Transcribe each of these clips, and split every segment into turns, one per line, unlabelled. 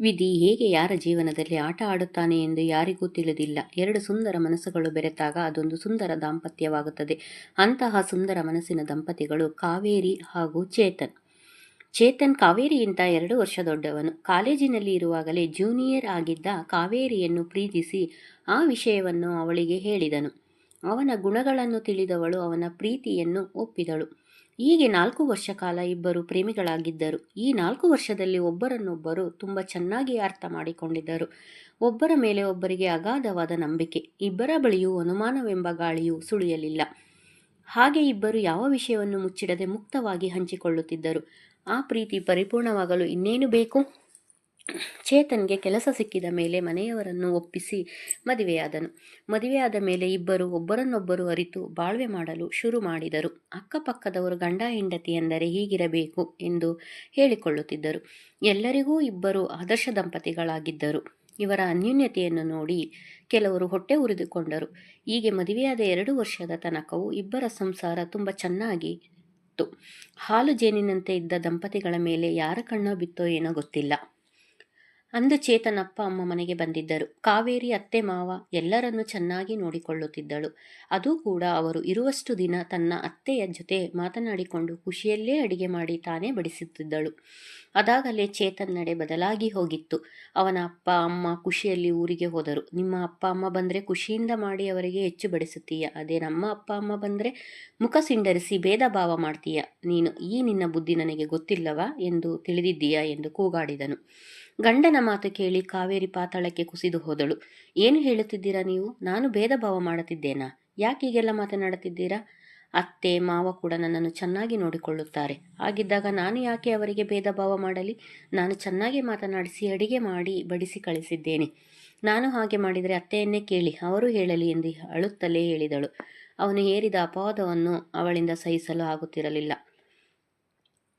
ವಿಧಿ ಹೇಗೆ ಯಾರ ಜೀವನದಲ್ಲಿ ಆಟ ಆಡುತ್ತಾನೆ ಎಂದು ಯಾರಿಗೂ ತಿಳಿದಿಲ್ಲ. ಎರಡು ಸುಂದರ ಮನಸ್ಸುಗಳು ಬೆರೆತಾಗ ಅದೊಂದು ಸುಂದರ ದಾಂಪತ್ಯವಾಗುತ್ತದೆ. ಅಂತಹ ಸುಂದರ ಮನಸ್ಸಿನ ದಂಪತಿಗಳು ಕಾವೇರಿ ಹಾಗೂ ಚೇತನ್. ಚೇತನ್ ಕಾವೇರಿಗಿಂತ ಎರಡು ವರ್ಷ ದೊಡ್ಡವನು. ಕಾಲೇಜಿನಲ್ಲಿ ಇರುವಾಗಲೇ ಜೂನಿಯರ್ ಆಗಿದ್ದ ಕಾವೇರಿಯನ್ನು ಪ್ರೀತಿಸಿ ಆ ವಿಷಯವನ್ನು ಅವಳಿಗೆ ಹೇಳಿದನು. ಅವನ ಗುಣಗಳನ್ನು ತಿಳಿದವಳು ಅವನ ಪ್ರೀತಿಯನ್ನು ಒಪ್ಪಿದಳು. ಹೀಗೆ ನಾಲ್ಕು ವರ್ಷ ಕಾಲ ಇಬ್ಬರು ಪ್ರೇಮಿಗಳಾಗಿದ್ದರು. ಈ ನಾಲ್ಕು ವರ್ಷದಲ್ಲಿ ಒಬ್ಬರನ್ನೊಬ್ಬರು ತುಂಬ ಚೆನ್ನಾಗಿ ಅರ್ಥ ಮಾಡಿಕೊಂಡಿದ್ದರು. ಒಬ್ಬರ ಮೇಲೆ ಒಬ್ಬರಿಗೆ ಅಗಾಧವಾದ ನಂಬಿಕೆ, ಇಬ್ಬರ ಬಳಿಯೂ ಅನುಮಾನವೆಂಬ ಗಾಳಿಯು ಸುಳಿಯಲಿಲ್ಲ. ಹಾಗೆ ಇಬ್ಬರು ಯಾವ ವಿಷಯವನ್ನು ಮುಚ್ಚಿಡದೆ ಮುಕ್ತವಾಗಿ ಹಂಚಿಕೊಳ್ಳುತ್ತಿದ್ದರು? ಆ ಪ್ರೀತಿ ಪರಿಪೂರ್ಣವಾಗಲು ಇನ್ನೇನು ಬೇಕು? ಚೇತನ್ಗೆ ಕೆಲಸ ಸಿಕ್ಕಿದ ಮೇಲೆ ಮನೆಯವರನ್ನು ಒಪ್ಪಿಸಿ ಮದುವೆಯಾದನು. ಮದುವೆಯಾದ ಮೇಲೆ ಇಬ್ಬರು ಒಬ್ಬರನ್ನೊಬ್ಬರು ಅರಿತು ಬಾಳ್ವೆ ಮಾಡಲು ಶುರು ಮಾಡಿದರು. ಅಕ್ಕಪಕ್ಕದವರು ಗಂಡ ಹೆಂಡತಿ ಎಂದರೆ ಹೀಗಿರಬೇಕು ಎಂದು ಹೇಳಿಕೊಳ್ಳುತ್ತಿದ್ದರು. ಎಲ್ಲರಿಗೂ ಇಬ್ಬರು ಆದರ್ಶ ದಂಪತಿಗಳಾಗಿದ್ದರು. ಇವರ ಅನ್ಯೂನ್ಯತೆಯನ್ನು ನೋಡಿ ಕೆಲವರು ಹೊಟ್ಟೆ ಉರಿದುಕೊಂಡರು. ಹೀಗೆ ಮದುವೆಯಾದ ಎರಡು ವರ್ಷದ ತನಕವೂ ಇಬ್ಬರ ಸಂಸಾರ ತುಂಬ ಚೆನ್ನಾಗಿ ಹಾಲು ಜೇನಿನಂತೆ ಇದ್ದ ದಂಪತಿಗಳ ಮೇಲೆ ಯಾರ ಕಣ್ಣೋ ಬಿತ್ತೋ ಏನೋ ಗೊತ್ತಿಲ್ಲ. ಅಂದು ಚೇತನಪ್ಪ ಅಮ್ಮ ಮನೆಗೆ ಬಂದಿದ್ದರು. ಕಾವೇರಿ ಅತ್ತೆ ಮಾವ ಎಲ್ಲರನ್ನು ಚೆನ್ನಾಗಿ ನೋಡಿಕೊಳ್ಳುತ್ತಿದ್ದಳು. ಅದು ಕೂಡ ಅವರು ಇರುವಷ್ಟು ದಿನ ತನ್ನ ಅತ್ತೆಯ ಜೊತೆ ಮಾತನಾಡಿಕೊಂಡು ಖುಷಿಯಲ್ಲೇ ಅಡಿಗೆ ಮಾಡಿ ತಾನೇ ಬಡಿಸುತ್ತಿದ್ದಳು. ಅದಾಗಲೇ ಚೇತನ್ ನಡೆ ಬದಲಾಗಿ ಹೋಗಿತ್ತು. ಅವನ ಅಪ್ಪ, ಅಮ್ಮ ಖುಷಿಯಲ್ಲಿ ಊರಿಗೆ ಹೋದರು. ನಿಮ್ಮ ಅಪ್ಪ ಅಮ್ಮ ಬಂದರೆ ಖುಷಿಯಿಂದ ಮಾಡಿ ಅವರಿಗೆ ಹೆಚ್ಚು ಬಡಿಸುತ್ತೀಯ. ಅದೇ ನಮ್ಮ ಅಪ್ಪ ಅಮ್ಮ ಬಂದರೆ ಮುಖ ಸಿಂಡರಿಸಿ ಭೇದ ಭಾವ ಮಾಡ್ತೀಯ. ನೀನು ಈ ನಿನ್ನ ಬುದ್ಧಿ ನನಗೆ ಗೊತ್ತಿಲ್ಲವಾ ಎಂದು ತಿಳಿದಿದ್ದೀಯಾ ಎಂದು ಕೂಗಾಡಿದನು. ಗಂಡನ ಮಾತು ಕೇಳಿ ಕಾವೇರಿ ಪಾತಾಳಕ್ಕೆ ಕುಸಿದು ಹೋದಳು. ಏನು ಹೇಳುತ್ತಿದ್ದೀರಾ ನೀವು? ನಾನು ಭೇದ ಭಾವ ಮಾಡುತ್ತಿದ್ದೇನಾ? ಯಾಕೆ ಹೀಗೆಲ್ಲ ಮಾತನಾಡುತ್ತಿದ್ದೀರಾ? ಅತ್ತೆ, ಮಾವ ಕೂಡ ನನ್ನನ್ನು ಚೆನ್ನಾಗಿ ನೋಡಿಕೊಳ್ಳುತ್ತಾರೆ. ಹಾಗಿದ್ದಾಗ ನಾನು ಯಾಕೆ ಅವರಿಗೆ ಭೇದ ಭಾವ ಮಾಡಲಿ? ನಾನು ಚೆನ್ನಾಗಿ ಮಾತನಾಡಿಸಿ, ಅಡಿಗೆ ಮಾಡಿ, ಬಡಿಸಿ ಕಳಿಸಿದ್ದೇನೆ. ನಾನು ಹಾಗೆ ಮಾಡಿದರೆ ಅತ್ತೆಯನ್ನೇ ಕೇಳಿ, ಅವರು ಹೇಳಲಿ ಎಂದು ಅಳುತ್ತಲೇ ಹೇಳಿದಳು. ಅವನು ಏರಿದ ಅಪವಾದವನ್ನು ಅವಳಿಂದ ಸಹಿಸಲು ಆಗುತ್ತಿರಲಿಲ್ಲ.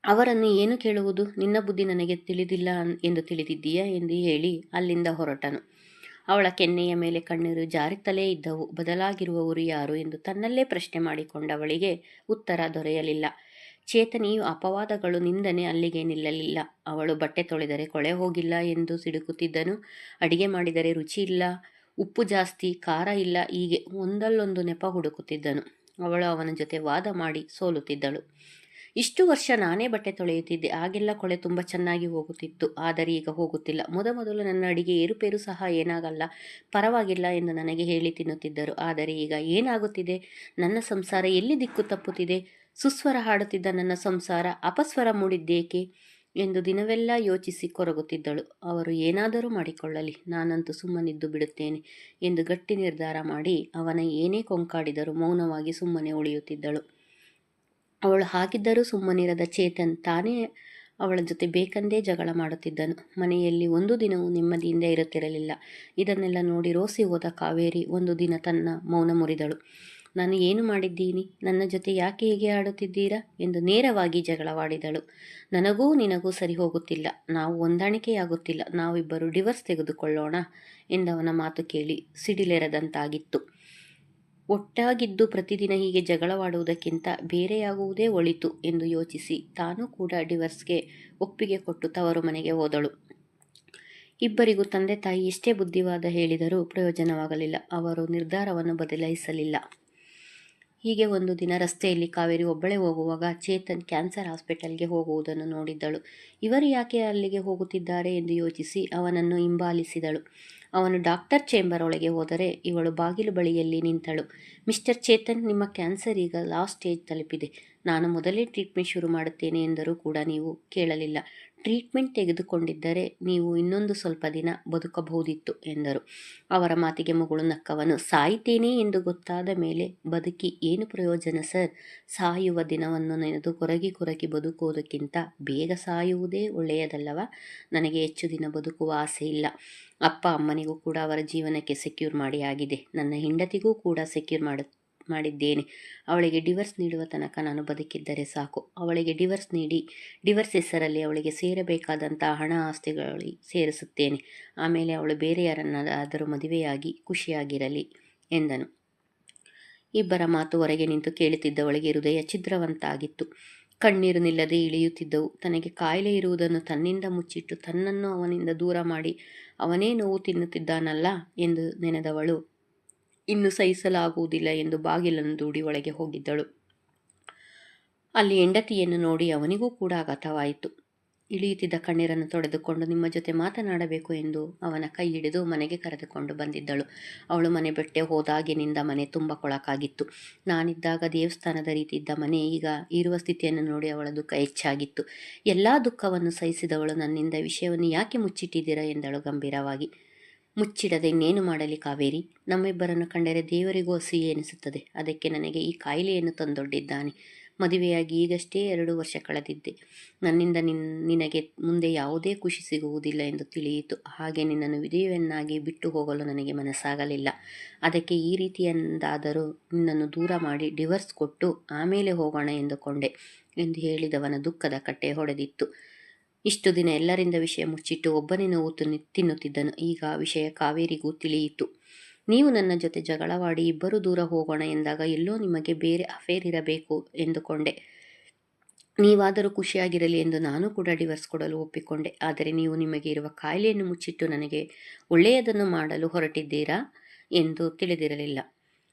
ಅವರನ್ನು ಏನು ಕೇಳುವುದು? ನಿನ್ನ ಬುದ್ಧಿ ನನಗೆ ತಿಳಿದಿಲ್ಲ ಎಂದು ತಿಳಿದಿದ್ದೀಯಾ ಎಂದು ಹೇಳಿ ಅಲ್ಲಿಂದ ಹೊರಟನು. ಅವಳ ಕೆನ್ನೆಯ ಮೇಲೆ ಕಣ್ಣೀರು ಜಾರುತ್ತಲೇ ಇದ್ದವು. ಬದಲಾಗಿರುವವರು ಯಾರು ಎಂದು ತನ್ನಲ್ಲೇ ಪ್ರಶ್ನೆ ಮಾಡಿಕೊಂಡವಳಿಗೆ ಉತ್ತರ ದೊರೆಯಲಿಲ್ಲ. ಚೇತನಿಯು ಅಪವಾದಗಳು ನಿಂದನೆ ಅಲ್ಲಿಗೆ ನಿಲ್ಲಲಿಲ್ಲ. ಅವಳು ಬಟ್ಟೆ ತೊಳೆದರೆ ಕೊಳೆ ಹೋಗಿಲ್ಲ ಎಂದು ಸಿಡುಕುತ್ತಿದ್ದನು. ಅಡಿಗೆ ಮಾಡಿದರೆ ರುಚಿ ಇಲ್ಲ. ಉಪ್ಪು ಜಾಸ್ತಿ, ಖಾರ ಇಲ್ಲ. ಹೀಗೆ ಒಂದಲ್ಲೊಂದು ನೆಪ ಹುಡುಕುತ್ತಿದ್ದನು. ಅವಳು ಅವನ ಜೊತೆ ವಾದ ಮಾಡಿ ಸೋಲುತ್ತಿದ್ದಳು. ಇಷ್ಟು ವರ್ಷ ನಾನೇ ಬಟ್ಟೆ ತೊಳೆಯುತ್ತಿದ್ದೆ. ಆಗೆಲ್ಲ ಕೊಳೆ ತುಂಬ ಚೆನ್ನಾಗಿ ಹೋಗುತ್ತಿತ್ತು. ಆದರೆ ಈಗ ಹೋಗುತ್ತಿಲ್ಲ. ಮೊದಮೊದಲು ನನ್ನ ಅಡಿಗೆ ಏರುಪೇರು ಸಹ ಏನಾಗಲ್ಲ. ಪರವಾಗಿಲ್ಲ ಎಂದು ನನಗೆ ಹೇಳಿ ತಿನ್ನುತ್ತಿದ್ದರು. ಆದರೆ ಈಗ ಏನಾಗುತ್ತಿದೆ? ನನ್ನ ಸಂಸಾರ ಎಲ್ಲಿ ದಿಕ್ಕು ತಪ್ಪುತ್ತಿದೆ? ಸುಸ್ವರ ಹಾಡುತ್ತಿದ್ದ ನನ್ನ ಸಂಸಾರ ಅಪಸ್ವರ ಮೂಡಿದ್ದೇಕೆ? ಎಂದು ದಿನವೆಲ್ಲ ಯೋಚಿಸಿ ಕೊರಗುತ್ತಿದ್ದಳು. ಅವರು ಏನಾದರೂ ಮಾಡಿಕೊಳ್ಳಲಿ. ನಾನಂತೂ ಸುಮ್ಮನಿದ್ದು ಬಿಡುತ್ತೇನೆ ಎಂದು ಗಟ್ಟಿ ನಿರ್ಧಾರ ಮಾಡಿ ಅವನ ಏನೇ ಕೊಂಕಾಡಿದರೂ ಮೌನವಾಗಿ ಸುಮ್ಮನೆ ಉಳಿಯುತ್ತಿದ್ದಳು. ಅವಳು ಹಾಗಿದ್ದರೂ ಸುಮ್ಮನಿರದ ಚೇತನ್ ತಾನೇ ಅವಳ ಜೊತೆ ಬೇಕಂದೇ ಜಗಳ ಮಾಡುತ್ತಿದ್ದನು. ಮನೆಯಲ್ಲಿ ಒಂದು ದಿನವೂ ನೆಮ್ಮದಿಯಿಂದ ಇರುತ್ತಿರಲಿಲ್ಲ. ಇದನ್ನೆಲ್ಲ ನೋಡಿ ರೋಸಿ ಹೋದ ಕಾವೇರಿ ಒಂದು ದಿನ ತನ್ನ ಮೌನ ಮುರಿದಳು. ನಾನು ಏನು ಮಾಡಿದ್ದೀನಿ? ನನ್ನ ಜೊತೆ ಯಾಕೆ ಹೀಗೆ ಆಡುತ್ತಿದ್ದೀರಾ? ಎಂದು ನೇರವಾಗಿ ಜಗಳವಾಡಿದಳು. ನನಗೂ ನಿನಗೂ ಸರಿ ಹೋಗುತ್ತಿಲ್ಲ. ನಾವು ಹೊಂದಾಣಿಕೆಯಾಗುತ್ತಿಲ್ಲ. ನಾವಿಬ್ಬರು ಡಿವರ್ಸ್ ತೆಗೆದುಕೊಳ್ಳೋಣ ಎಂದವನ ಮಾತು ಕೇಳಿ ಸಿಡಿಲೆರದಂತಾಗಿತ್ತು. ಒಟ್ಟಾಗಿದ್ದು ಪ್ರತಿದಿನ ಹೀಗೆ ಜಗಳವಾಡುವುದಕ್ಕಿಂತ ಬೇರೆಯಾಗುವುದೇ ಒಳಿತು ಎಂದು ಯೋಚಿಸಿ ತಾನೂ ಕೂಡ ಡಿವರ್ಸ್ಗೆ ಒಪ್ಪಿಗೆ ಕೊಟ್ಟು ತವರು ಮನೆಗೆ ಹೋದಳು. ಇಬ್ಬರಿಗೂ ತಂದೆ ತಾಯಿ ಎಷ್ಟೇ ಬುದ್ಧಿವಾದ ಹೇಳಿದರೂ ಪ್ರಯೋಜನವಾಗಲಿಲ್ಲ. ಅವರು ನಿರ್ಧಾರವನ್ನು ಬದಲಾಯಿಸಲಿಲ್ಲ. ಹೀಗೆ ಒಂದು ದಿನ ರಸ್ತೆಯಲ್ಲಿ ಕಾವೇರಿ ಒಬ್ಬಳೇ ಹೋಗುವಾಗ ಚೇತನ್ ಕ್ಯಾನ್ಸರ್ ಹಾಸ್ಪಿಟಲ್ಗೆ ಹೋಗುವುದನ್ನು ನೋಡಿದ್ದಳು. ಇವರು ಯಾಕೆ ಅಲ್ಲಿಗೆ ಹೋಗುತ್ತಿದ್ದಾರೆ ಎಂದು ಯೋಚಿಸಿ ಅವನನ್ನು ಹಿಂಬಾಲಿಸಿದಳು. ಅವನು ಡಾಕ್ಟರ್ ಚೇಂಬರ್ ಒಳಗೆ ಹೋದರೆ ಇವಳು ಬಾಗಿಲು ಬಳಿಯಲ್ಲಿ ನಿಂತಳು. ಮಿಸ್ಟರ್ ಚೇತನ್, ನಿಮ್ಮ ಕ್ಯಾನ್ಸರ್ ಈಗ ಲಾಸ್ಟ್ ಸ್ಟೇಜ್ ತಲುಪಿದೆ. ನಾನು ಮೊದಲೇ ಟ್ರೀಟ್ಮೆಂಟ್ ಶುರು ಮಾಡುತ್ತೇನೆ ಎಂದರೂ ಕೂಡ ನೀವು ಕೇಳಲಿಲ್ಲ. ಟ್ರೀಟ್ಮೆಂಟ್ ತೆಗೆದುಕೊಂಡಿದ್ದರೆ ನೀವು ಇನ್ನೊಂದು ಸ್ವಲ್ಪ ದಿನ ಬದುಕಬಹುದಿತ್ತು, ಎಂದರು. ಅವರ ಮಾತಿಗೆ ಮಗಳು ನಕ್ಕವನು, ಸಾಯ್ತೇನೆ ಎಂದು ಗೊತ್ತಾದ ಮೇಲೆ ಬದುಕಿ ಏನು ಪ್ರಯೋಜನ ಸರ್? ಸಾಯುವ ದಿನವನ್ನು ನೆನೆದು ಕೊರಗಿ ಕೊರಗಿ ಬದುಕುವುದಕ್ಕಿಂತ ಬೇಗ ಸಾಯುವುದೇ ಒಳ್ಳೆಯದಲ್ಲವ? ನನಗೆ ಹೆಚ್ಚು ದಿನ ಬದುಕುವ ಆಸೆ ಇಲ್ಲ. ಅಪ್ಪ ಅಮ್ಮನಿಗೂ ಕೂಡ ಅವರ ಜೀವನಕ್ಕೆ ಸೆಕ್ಯೂರ್ ಮಾಡಿ ಆಗಿದೆ. ನನ್ನ ಹೆಂಡತಿಗೂ ಕೂಡ ಸೆಕ್ಯೂರ್ ಮಾಡು ಮಾಡಿದ್ದೇನೆ. ಅವಳಿಗೆ ಡಿವರ್ಸ್ ನೀಡುವ ತನಕ ನಾನು ಬದುಕಿದ್ದರೆ ಸಾಕು. ಅವಳಿಗೆ ಡಿವರ್ಸ್ ನೀಡಿ, ಡಿವರ್ಸ್ ಹೆಸರಲ್ಲಿ ಅವಳಿಗೆ ಸೇರಬೇಕಾದಂಥ ಹಣ ಆಸ್ತಿಗಳಿಗೆ ಸೇರಿಸುತ್ತೇನೆ. ಆಮೇಲೆ ಅವಳು ಬೇರೆ ಯಾರನ್ನಾದರೂ ಮದುವೆಯಾಗಿ ಖುಷಿಯಾಗಿರಲಿ ಎಂದನು. ಇಬ್ಬರ ಮಾತು ಹೊರಗೆ ನಿಂತು ಕೇಳುತ್ತಿದ್ದವಳಿಗೆ ಹೃದಯ ಛಿದ್ರವಂತಾಗಿತ್ತು. ಕಣ್ಣೀರು ನಿಲ್ಲದೆ ಇಳಿಯುತ್ತಿದ್ದವು. ತನಗೆ ಕಾಯಿಲೆ ಇರುವುದನ್ನು ತನ್ನಿಂದ ಮುಚ್ಚಿಟ್ಟು ತನ್ನನ್ನು ಅವನಿಂದ ದೂರ ಮಾಡಿ ಅವನೇ ನೋವು ತಿನ್ನುತ್ತಿದ್ದಾನಲ್ಲ ಎಂದು ನೆನೆದವಳು. ಇನ್ನು ಸಹಿಸಲಾಗುವುದಿಲ್ಲ ಎಂದು ಬಾಗಿಲನ್ನು ದೂಡಿ ಒಳಗೆ ಹೋಗಿದ್ದಳು. ಅಲ್ಲಿ ಹೆಂಡತಿಯನ್ನು ನೋಡಿ ಅವನಿಗೂ ಕೂಡ ಆಘಾತವಾಯಿತು ಇಳಿಯುತ್ತಿದ್ದ ಕಣ್ಣೀರನ್ನು ತೊಡೆದುಕೊಂಡು ನಿಮ್ಮ ಜೊತೆ ಮಾತನಾಡಬೇಕು ಎಂದು ಅವನ ಕೈ ಹಿಡಿದು ಮನೆಗೆ ಕರೆದುಕೊಂಡು ಬಂದಿದ್ದಳು. ಅವಳು ಮನೆ ಬಿಟ್ಟೆ ಹೋದಾಗಿನಿಂದ ಮನೆ ತುಂಬ ಕೊಳಕಾಗಿತ್ತು. ನಾನಿದ್ದಾಗ ದೇವಸ್ಥಾನದ ರೀತಿ ಇದ್ದ ಮನೆ ಈಗ ಇರುವ ಸ್ಥಿತಿಯನ್ನು ನೋಡಿ ಅವಳ ದುಃಖ ಹೆಚ್ಚಾಗಿತ್ತು. ಎಲ್ಲ ದುಃಖವನ್ನು ಸಹಿಸಿದವಳು ನನ್ನಿಂದ, ವಿಷಯವನ್ನು ಯಾಕೆ ಮುಚ್ಚಿಟ್ಟಿದ್ದೀರಾ ಎಂದಳು ಗಂಭೀರವಾಗಿ. ಮುಚ್ಚಿಡದೆ ಇನ್ನೇನು ಮಾಡಲಿ ಕಾವೇರಿ. ನಮ್ಮಿಬ್ಬರನ್ನು ಕಂಡರೆ ದೇವರಿಗೂ ಅಸೂಯೆ ಎನಿಸುತ್ತದೆ. ಅದಕ್ಕೆ ನನಗೆ ಈ ಕಾಯಿಲೆಯನ್ನು ತಂದೊಡ್ಡಿದ್ದಾನೆ. ಮದುವೆಯಾಗಿ ಈಗಷ್ಟೇ ಎರಡು ವರ್ಷ ಕಳೆದಿದ್ದೆ. ನನ್ನಿಂದ ನಿನ್, ನಿನಗೆ ಮುಂದೆ ಯಾವುದೇ ಖುಷಿ ಸಿಗುವುದಿಲ್ಲ ಎಂದು ತಿಳಿಯಿತು. ಹಾಗೆ ನಿನ್ನನ್ನು ವಿಧೇಯವನ್ನಾಗಿ ಬಿಟ್ಟು ಹೋಗಲು ನನಗೆ ಮನಸ್ಸಾಗಲಿಲ್ಲ. ಅದಕ್ಕೆ ಈ ರೀತಿಯಂದಾದರೂ ನಿನ್ನನ್ನು ದೂರ ಮಾಡಿ ಡಿವರ್ಸ್ ಕೊಟ್ಟು ಆಮೇಲೆ ಹೋಗೋಣ ಎಂದುಕೊಂಡೆ ಎಂದು ಹೇಳಿದವನ ದುಃಖದ ಕಟ್ಟೆ ಹೊಡೆದಿತ್ತು. ಇಷ್ಟು ದಿನ ಎಲ್ಲರಿಂದ ವಿಷಯ ಮುಚ್ಚಿಟ್ಟು ಒಬ್ಬನೇ ನೋವು ತಿನ್ನು, ತಿನ್ನುತ್ತಿದ್ದನು. ಈಗ ವಿಷಯ ಕಾವೇರಿಗೂ ತಿಳಿಯಿತು. ನೀವು ನನ್ನ ಜೊತೆ ಜಗಳವಾಡಿ ಇಬ್ಬರು ದೂರ ಹೋಗೋಣ ಎಂದಾಗ ಎಲ್ಲೋ ನಿಮಗೆ ಬೇರೆ ಅಫೇರ್ ಇರಬೇಕು ಎಂದುಕೊಂಡೆ. ನೀವಾದರೂ ಖುಷಿಯಾಗಿರಲಿ ಎಂದು ನಾನು ಕೂಡ ಡಿವರ್ಸ್ ಕೊಡಲು ಒಪ್ಪಿಕೊಂಡೆ. ಆದರೆ ನೀವು ನಿಮಗೆ ಇರುವ ಕಾಯಿಲೆಯನ್ನು ಮುಚ್ಚಿಟ್ಟು ನನಗೆ ಒಳ್ಳೆಯದನ್ನು ಮಾಡಲು ಹೊರಟಿದ್ದೀರಾ ಎಂದು ತಿಳಿದಿರಲಿಲ್ಲ.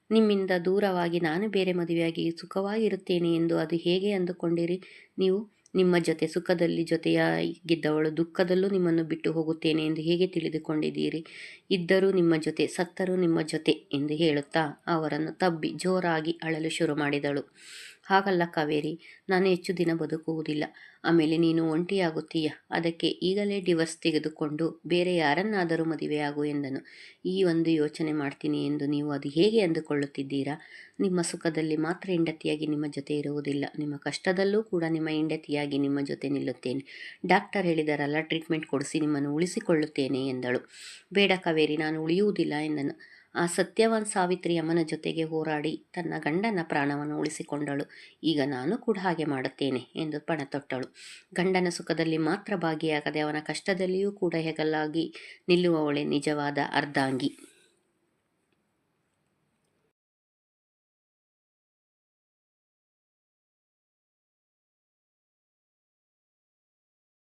ನಿಮ್ಮಿಂದ ದೂರವಾಗಿ ನಾನು ಬೇರೆ ಮದುವೆಯಾಗಿ ಸುಖವಾಗಿರುತ್ತೇನೆ ಎಂದು ಅದು ಹೇಗೆ ಅಂದುಕೊಂಡಿರಿ? ನೀವು ನಿಮ್ಮ ಜೊತೆ, ಸುಖದಲ್ಲಿ ಜೊತೆಯಾಗಿದ್ದವಳು ದುಃಖದಲ್ಲೂ ನಿಮ್ಮನ್ನು ಬಿಟ್ಟು ಹೋಗುತ್ತೇನೆ ಎಂದು ಹೇಗೆ ತಿಳಿದುಕೊಂಡಿದ್ದೀರಿ? ಇದ್ದರೂ ನಿಮ್ಮ ಜೊತೆ, ಸತ್ತರೂ ನಿಮ್ಮ ಜೊತೆ ಎಂದು ಹೇಳುತ್ತಾ ಅವರನ್ನು ತಬ್ಬಿ ಜೋರಾಗಿ ಅಳಲು ಶುರು ಮಾಡಿದಳು. ಹಾಗಲ್ಲ ಕಾವೇರಿ, ನಾನು ಹೆಚ್ಚು ದಿನ ಬದುಕುವುದಿಲ್ಲ. ಆಮೇಲೆ ನೀನು ಒಂಟಿಯಾಗುತ್ತೀಯ. ಅದಕ್ಕೆ ಈಗಲೇ ಡಿವರ್ಸ್ ತೆಗೆದುಕೊಂಡು ಬೇರೆ ಯಾರನ್ನಾದರೂ ಮದುವೆಯಾಗು ಎಂದನು. ಈ ಒಂದು ಯೋಚನೆ ಮಾಡ್ತೀನಿ ಎಂದು ನೀವು ಅದು ಹೇಗೆ ಅಂದುಕೊಳ್ಳುತ್ತಿದ್ದೀರಾ? ನಿಮ್ಮ ಸುಖದಲ್ಲಿ ಮಾತ್ರ ಹೆಂಡತಿಯಾಗಿ ನಿಮ್ಮ ಜೊತೆ ಇರುವುದಿಲ್ಲ. ನಿಮ್ಮ ಕಷ್ಟದಲ್ಲೂ ಕೂಡ ನಿಮ್ಮ ಹೆಂಡತಿಯಾಗಿ ನಿಮ್ಮ ಜೊತೆ ನಿಲ್ಲುತ್ತೇನೆ. ಡಾಕ್ಟರ್ ಹೇಳಿದರಲ್ಲ ಟ್ರೀಟ್ಮೆಂಟ್ ಕೊಡಿಸಿ ನಿಮ್ಮನ್ನು ಉಳಿಸಿಕೊಳ್ಳುತ್ತೇನೆ ಎಂದಳು. ಬೇಡ ಕಾವೇರಿ, ನಾನು ಉಳಿಯುವುದಿಲ್ಲ ಎಂದನು. ಆ ಸತ್ಯವಾನ್ ಸಾವಿತ್ರಿ ಅಮ್ಮನ ಜೊತೆಗೆ ಹೋರಾಡಿ ತನ್ನ ಗಂಡನ ಪ್ರಾಣವನ್ನು ಉಳಿಸಿಕೊಂಡಳು. ಈಗ ನಾನು ಕೂಡ ಹಾಗೆ ಮಾಡುತ್ತೇನೆ ಎಂದು ಪಣ ತೊಟ್ಟಳು. ಗಂಡನ ಸುಖದಲ್ಲಿ ಮಾತ್ರ ಭಾಗಿಯಾಗದೆ ಅವನ ಕಷ್ಟದಲ್ಲಿಯೂ ಕೂಡ ಹೆಗಲಾಗಿ ನಿಲ್ಲುವವಳೆ ನಿಜವಾದ ಅರ್ಧಾಂಗಿ.